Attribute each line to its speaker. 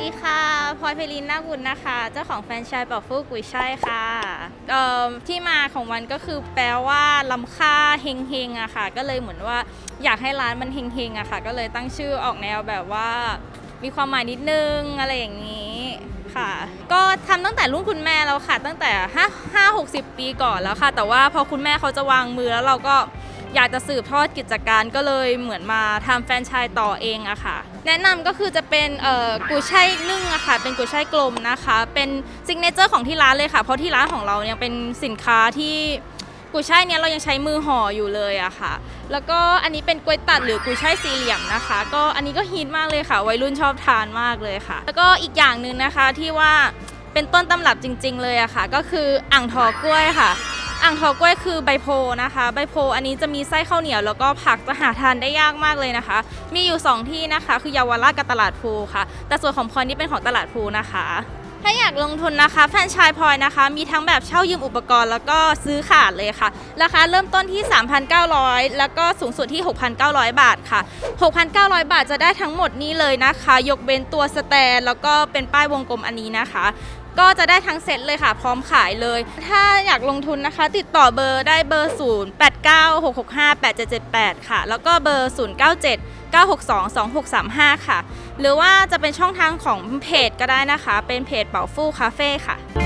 Speaker 1: ดีค่ะพลอยเพลินนาบุญนะคะ เจ้าของแฟรนไชส์เป่าฟูกุยช่ายค่ะเอ่อที่มาของมันก็คือแปลว่าลำค่าเฮงเฮงอะค่ะ ก็เลยเหมือนว่าอยากให้ร้านมันเฮงเฮงอะค่ะ ก็เลยตั้งชื่อออกแนวแบบว่า มีความหมายนิดนึงอะไรอย่างนี้ค่ะ ก็ทำตั้งแต่รุ่นคุณแม่แล้วค่ะ ตั้งแต่5 5 60 ปีก่อนแล้วค่ะ แต่ว่าพอคุณแม่เขาจะวางมือแล้วเราก็ อยากจะสืบทอดกิจการก็เลยเหมือนมาทำแฟรนไชส์ต่อเองอะค่ะ แนะนำก็คือจะเป็นเอ่อกุยช่ายนึ่งอะค่ะ เป็นกุยช่ายกลมนะคะ เป็นซิกเนเจอร์ของที่ร้านเลยค่ะ เพราะที่ร้านของเรายังเป็นสินค้าที่กุยช่ายเนี้ยเรายังใช้มือห่ออยู่เลยอะค่ะ แล้วก็อันนี้เป็นกล้วยตัดหรือกุยช่ายสี่เหลี่ยมนะคะ ก็อันนี้ก็ฮิตมากเลยค่ะวัยรุ่นชอบทานมากเลยค่ะ แล้วก็อีกอย่างหนึ่งนะคะที่ว่าเป็นต้นตำรับจริง ๆ เลยอะค่ะ ก็คืออ่างทอกล้วยค่ะ อ่างทอกล้วยคือใบโพนะคะ ใบโพอันนี้จะมีไส้ข้าวเหนียวแล้วก็ผักจะหาทานได้ยากมากเลยนะคะ มีอยู่ 2 ที่นะคะ คือเยาวราชกับตลาดภูค่ะ แต่ส่วนของพลนี่เป็นของตลาดภูนะคะ ถ้าอยากลงทุนนะคะ แฟนชส์พลอยนะคะ มีทั้งแบบเช่ายืมอุปกรณ์แล้วก็ซื้อขาดเลยค่ะ ราคาเริ่มต้นที่ 3,900 แล้วก็สูงสุดที่ 6,900 บาทค่ะ 6,900 บาทจะได้ทั้งหมดนี้เลยนะคะ ยกเว้นตัวสแตนแล้วก็เป็นป้ายวงกลมอันนี้นะคะ ก็จะได้ทั้งเซ็ตเลยค่ะ พร้อมขายเลย ถ้าอยากลงทุนนะคะ ติดต่อเบอร์ได้เบอร์ 0 8 9 6 6 5 8 7 7 8 ค่ะ แล้วก็เบอร์ 0 9 7 9 6 2 2 6 3 5 ค่ะ หรือว่าจะเป็นช่องทางของเพจก็ได้นะคะ เป็นเพจเป่าฟู่คาเฟ่ค่ะ